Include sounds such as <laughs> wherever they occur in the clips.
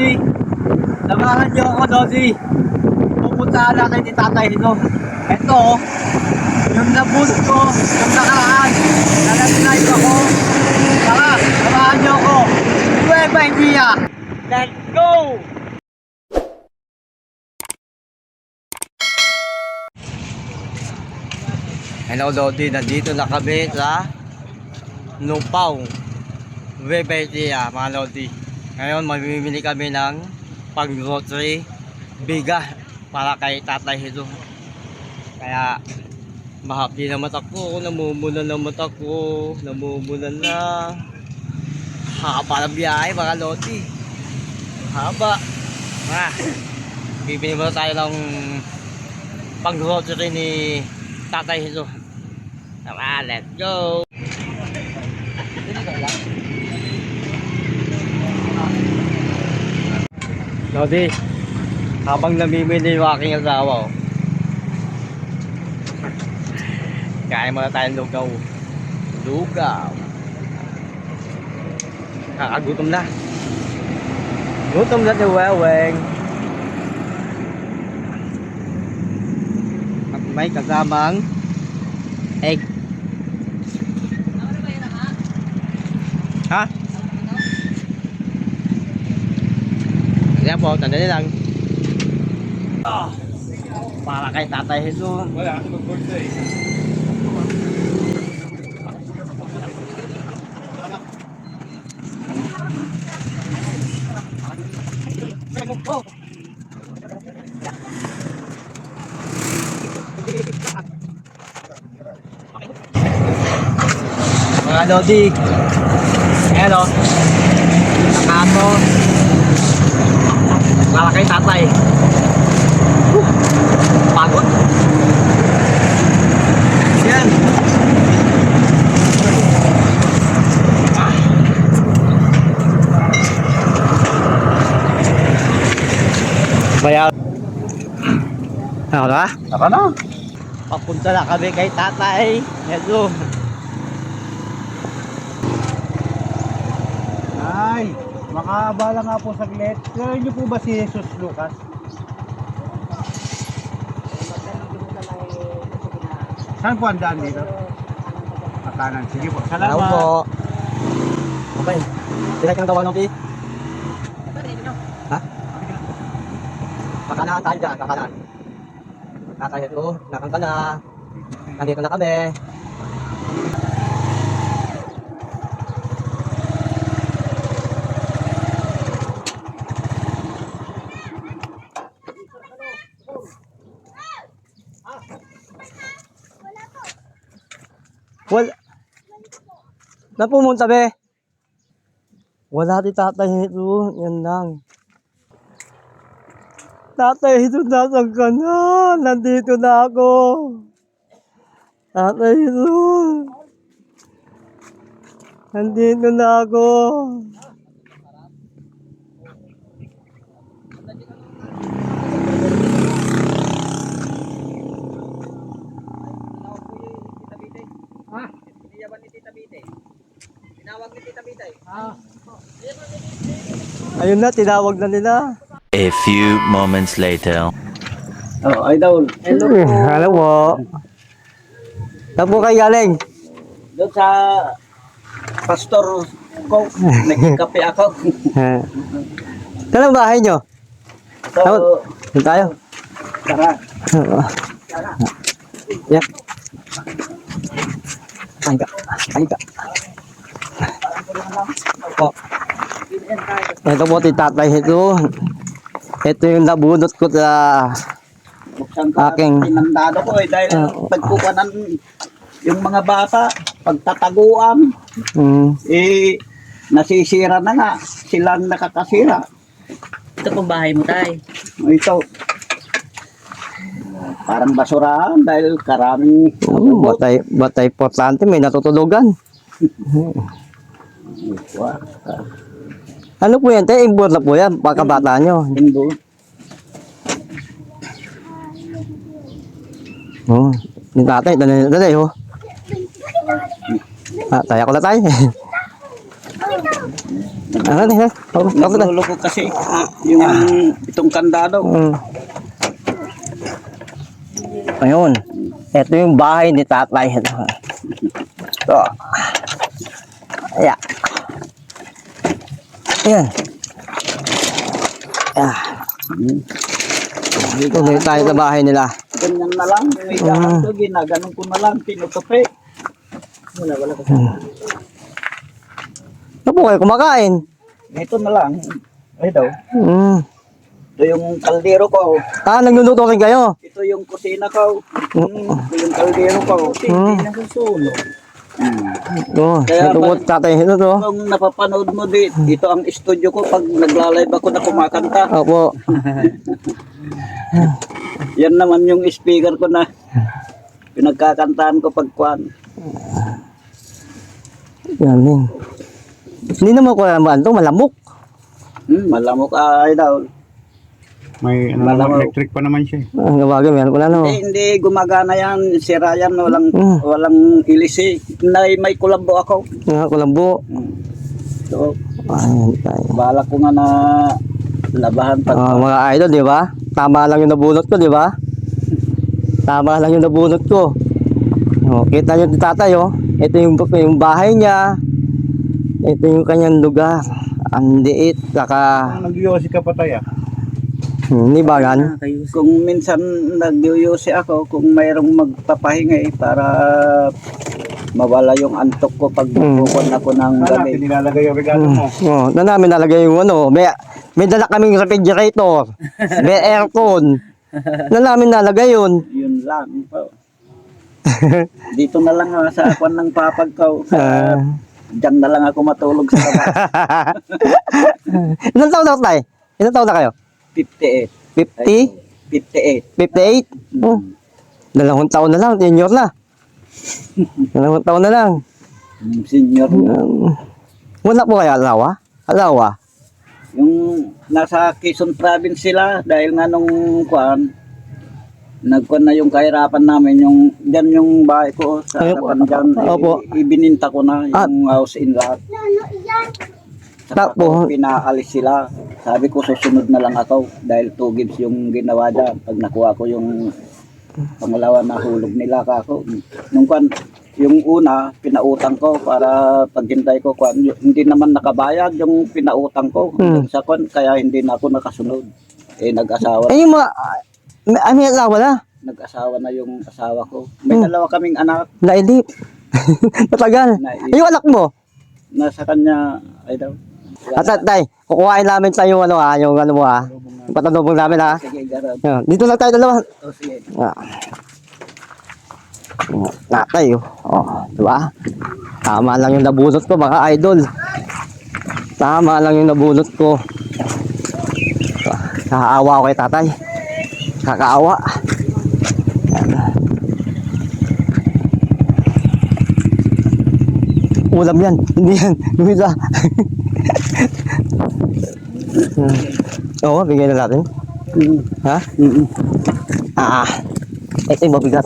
Lodi. Samahan niyo ako, Lodi. Pupuntahan natin ni Tatay Hino. Ito, yung nabunot ko, yung nakaraan. Nalaglag ako. Tara, samahan niyo ako. Nueva Ecija. Let's go! Hello Lodi, nandito na kami sa Nupaw, Nueva Ecija, mga Lodi. Ngayon, mamimili kami ng pang-grocery biga para kay Tatay Hito. Kaya, mahapdi na mata ko, namumuna na mata ko, namumuna na. Haba ng biyahe, mga Lodi. Haba. Ah, bibili muna tayo ng pang-grocery ni Tatay Hito. Tara, let's go! Lodi, habang namimili yung aking asawa, oh. Kain muna tayong lugaw. Lugaw. Kakagutom na. Gutom na ni Weweng. At may kasamang egg. Ha? Kaya po, tandali lang. Para kay Tatay Jesus. Wala, mag-birthday. Mga Lodi. Ayan o. Nakato. Para kay tatay. Pagod. Yan. Bayaw. Ano na? Tara na. Papunta na kami kay tatay. Hello. Ay, makabala nga po saglit. Kaya niyo po ba si Jesus Lucas? Saan po ang daan dito? Kakanan. Sige po. Salamat. Salamat po. Okay. Direct ang tawanan ng Ha? Kakalaan tayo dyan, kakalaan. Tatay ito, nakanta na. Nandito na kami. Wala. Na pumunta be. Wala di tatay ito. Yan lang. Tatay ito, nasan ka na? Nandito na ako. Tatay ito. Nandito na ako. Ayun na, tinawag na nila. A few moments later. Oh, idol. Hello po. Hello po. Saan po kayo galing? Doon sa pastor ko, nagkape ako. <laughs> Saan ang bahay nyo? So, Doon tayo. tara. <laughs> Yan. Kain Kain ka. Po. Ito po, titatay ito. Ito yung nabunot ko sa Aking- pinandado ko eh dahil Oo. pagkukanan yung mga bata, pagtataguan, mm, eh nasisira na nga. Silang nakakasira. Ito pong bahay mo, tay. Ito. Parang basurahan dahil karaming oh, batay, batay importante, may natutulugan. Wah, Ano po yan? Te, import na po yan, pagkabata nyo. Hindu. Oo. Oh, yung tatay, tanay, tanay, oh. Ah, tayo ko na tayo. <laughs> Ano ni, ha? Ako, ako na. Nagluloko kasi. Yung itong kandado. Mm. Ayun. Ito yung bahay ni tatay. Ito. Ito. Ayan. Ayan. Ah. Dito na tayo sa bahay nila. Ganyan na lang. May daan to, ginaganon ko na lang. Tinutupi. Wala, wala ka. Ano po kayo kumakain? Ito na lang. Ay daw. Mm. Ito yung kaldero ko. Ah, nagluluto rin kayo. Ito yung kusina ko. Hmm, Ito yung kaldero ko. Hmm. Hindi na susulo. Oh, Kaya ba- tatay. Ito to. Kung napapanood mo di, ito ang studio ko pag nagla-live ako na kumakanta. Opo. <laughs> Yan naman yung speaker ko na pinagkakantahan ko pag kwan. Yan din. Hindi naman ko ito, malamok. Hmm, malamok ay daw. May ano Malamok. naman, electric pa naman siya. eh. Ang gawagay, meron ko na no. Eh, hindi gumagana yan, sira yan, walang, Hmm. walang ilisi. Nay, may kulambo ako. Nga, kulambo. Hmm. So, tayo. balak ko nga na labahan pag Ah, mga idol, di ba? Tama lang yung nabunot ko, di ba? Tama lang yung nabunot ko. Oh, kita nyo tatay, oh. Ito yung, yung bahay niya. Ito yung kanyang lugar. Ang liit, saka Nag-yosi ka pa tayo. Hindi ba gan? Kung minsan nagyuyusi ako, kung mayroong magpapahinga eh, para mawala yung antok ko pag Mm. bukon ako ng gabi. pinilalagay yung regalo mo. Oh, na namin nalagay yung ano, may, may dala kaming refrigerator, <laughs> may aircon. Na namin nalagay yun. Yun lang po. <laughs> Dito na lang ah, sa akwan ng papag ko. Ah. <laughs> Diyan na lang ako matulog sa labas. Ilan taon na tayo? Ilan taon na kayo? 58. 50? 58. 58? Oh, dalawang taon na lang, senior na. <laughs> dalawang taon na lang. Mm, Senior. Um, wala po kaya alawa? Alawa? Yung nasa Quezon province sila dahil nga nung kwan nagkuhan na yung kahirapan namin yung diyan yung bahay ko sa Ay, harapan diyan opo. i- ibininta ko na yung house in lot. Saka Tapo. ko pinaalis sila. Sabi ko susunod na lang ako dahil two gigs yung ginawa dyan. Pag nakuha ko yung pangalawa na hulog nila kako. Nung kwan, yung una, pinautang ko para paghintay ko kwan, hindi naman nakabayad yung pinautang ko. Hmm. Sa kwan, kaya hindi na ako nakasunod. Eh, nag-asawa, Eh yung mga, may, ah, may alawa na. nag-asawa na yung asawa ko. May Hmm. dalawa kaming anak Nailip. <laughs> Matagal. na Eh, yung anak mo? nasa kanya, ay daw. At tay, kukuhain namin sa yung ano ha, yung ano mo ha. Yung patanubong namin ha. Sige. Yan. Dito lang tayo dalawa. O, sige. Ah. Natay oh. Oh, di ba? Tama lang yung nabunot ko mga idol. Tama lang yung nabunot ko. Kakaawa ko kay tatay. Kakaawa. Ulam yan. <laughs> Hindi yan. Luisa. <laughs> Hmm. Oo, bigyan na natin. Ha? Ah. Ito yung mabigat.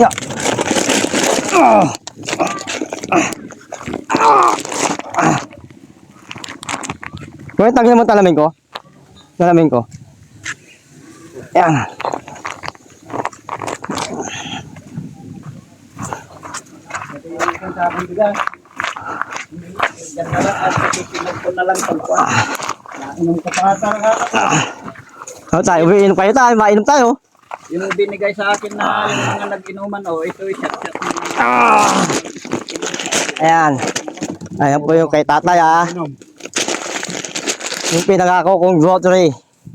Ya. Ah. Ah. Ah. Kuya, tagyan mo talamin ko. Talamin ko. Yan. Yan na susunod ko na lang pagkuhan. Nainom ko pa talaga. Oh, tayo, umiinom kayo tayo, mainom tayo. Yung binigay sa akin na yung mga nag-inuman, oh, ito yung shot-shot na Ayan. Ayan po yung kay tatay ah. Yung pinangako kong grocery.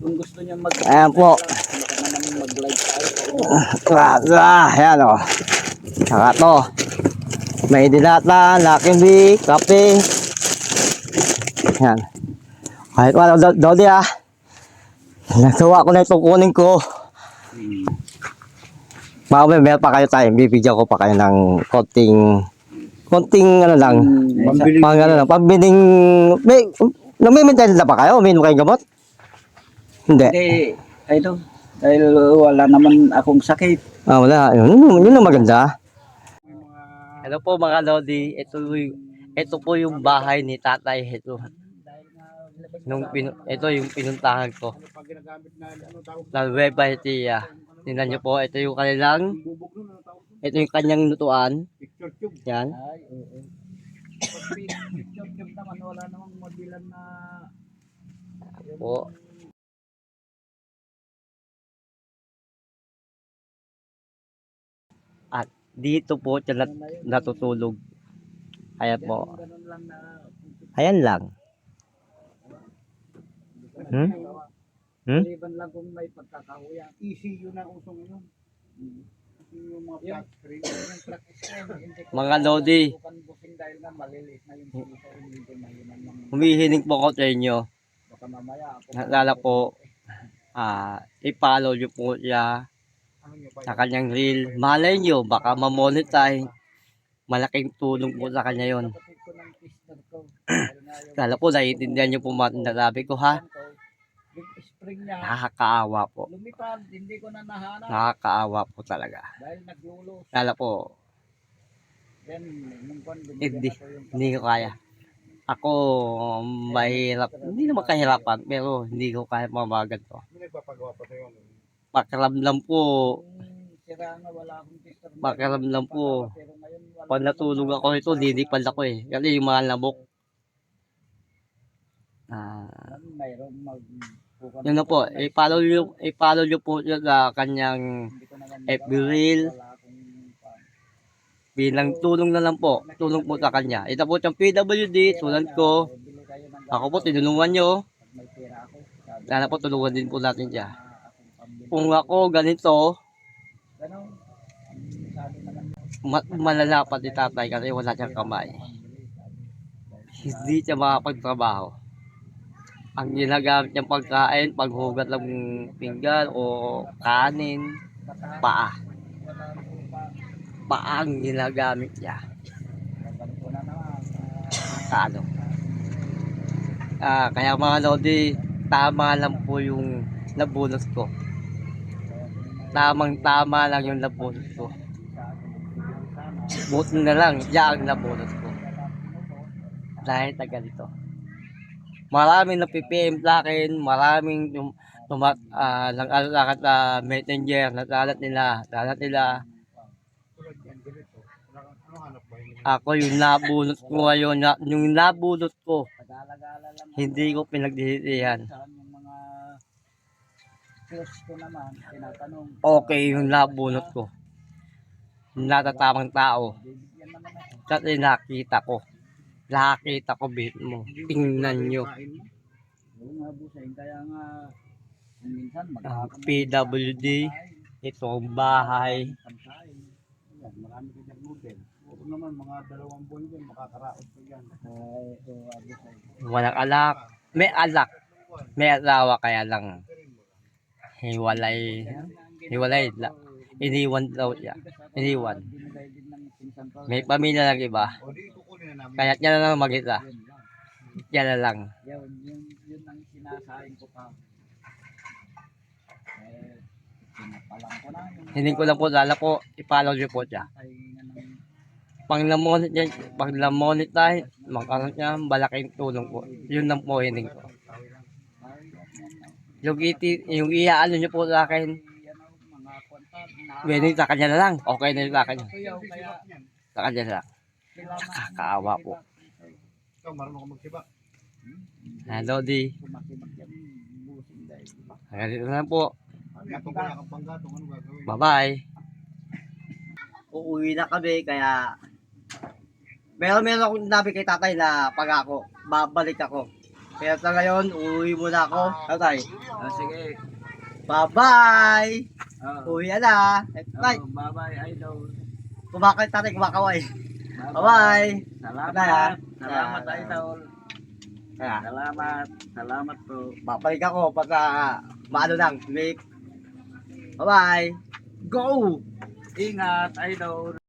Kung gusto niyo mag- Ayan po. mag-live tayo. Ah, ah, ayan o. Saka to. May dilata, Lucky Bee, kape. Ayan. Kahit wala daw daw di ah. Nagawa ko na itong kunin ko. Mamaya meron pa kayo tayo. Bibigyan ko pa kayo ng konting konting ano lang. Pambili. Pang ano lang. Pambiling... May... Namimintain na ba kayo? Uminom kayong gamot? Hindi. Hindi, ay daw. Dahil wala naman akong sakit. Ah, wala. Yun, yun, yun ang maganda. Hello po mga Lodi. Ito, ito po yung bahay ni tatay. Ito. Nung pinu- ito yung pinuntahan ko. Na Nueva Ecija. Tingnan nyo po, ito yung kanilang, ito yung kanyang tube. Yan. <coughs> Po. At dito po siya nat- natutulog. Ayan po. Ayan lang. Hmm? Hmm? Maliban lang kung may pagkakahuyan. ECU na usong yun. Kasi yung mga flat screen. Yung truck screen, hindi ko Mga Lodi, booking dahil nga maliliit na yung ko mahinan ng humihiling po ko sa inyo. baka mamaya ako. Naalala po, <laughs> ah, i-follow nyo po siya Ano sa kanyang reel. Malay nyo, baka ma-monetize. Malaking tulong po sa kanya yon. Ko ko. <clears throat> Kala po, naiintindihan nyo po mga ko ha. Spring niya, Nakakaawa po. lumipad, hindi ko na nahanap. Nakakaawa po talaga. Dahil naglulo. Kala po, Then, nung Hindi. hindi ko kaya. Ako, mahirap. Hindi naman kahirapan, pero hindi ko kaya mamagan to. May nagpapagawa pa sa'yo. ano? Pakiramdam po, Kung sira nga, wala akong sister. pakiramdam po, pag natulog ako ito, lilipad ako eh. Kasi yung mga labok, ah, mayroong mag... yun na po, i-follow nyo, i-follow nyo po sa kanyang FB reel. bilang tulong na lang po. Tulong po sa kanya. Ito po siyang PWD, tulad ko. Ako po, tinulungan nyo. Sana po tulungan din po natin siya. Kung ako ganito, ma- malalapat ni tatay kasi wala siyang kamay. Hindi siya makapagtrabaho. Ang ginagamit niyang pagkain, paghugat ng pinggan o kanin, paa. Paa ang ginagamit niya. Ano. Ah, kaya mga Lodi, tama lang po yung nabunot ko. Tamang tama lang yung nabunot ko. Buti na lang, yan ang nabunot ko. Dahil taga dito. Maraming napipm sa maraming yung tumat ah nang ano sa akin sa messenger, natalat nila, talat nila. Ako yung nabunot ko ngayon, na, yung nabunot ko, hindi ko pinagdihitihan. Okay yung nabunot ko. Natatamang tao. Kasi nakita ko. Nakita ko bit mo. Tingnan nyo. Ang maghapon PWD, ito ang bahay. Yan, marami ka dyan noodle. Huwag naman, mga dalawang buwan dyan, makakaraos nga busay. Walang alak. May alak. May asawa kaya lang. Hiwalay. Hiwalay. La. Iniwan daw siya. Iniwan. Din. May pamilya lang iba. O. Kaya niya na lang lang. Yan na lang. Yun, yun, yun ang sinasahin ko pa. Eh, pinapalang ko na Hindi ko lang po lala po. I-follow niyo po siya. ay nga ng Pag namonit niya, pag namonit tayo, magkaroon niya, malaking tulong po. Yun lang po hining ko. Yung, iti, yung iaano niyo po sa akin, ano, Pwede sa kanya na lang. Okay na sa kanya. Sa kanya na lang. Nakakaawa po. Hello, di. Hanggang dito na lang po. Ano ano? Bye-bye. Uuwi na kami, kaya... Pero meron akong sinabi kay tatay na pag ako, babalik ako. Kaya sa ngayon, uuwi muna ako. Tatay, Ah, sige. bye-bye! Oh, Uwi na. Tay, bye-bye, idol. kumakay tatay, kumakaway. Bye-bye! Salamat. Salamat, idol. Kaya, Salamat. Salamat po. babalik ako pagka maano lang, may... Bye-bye! Go! Ingat, idol.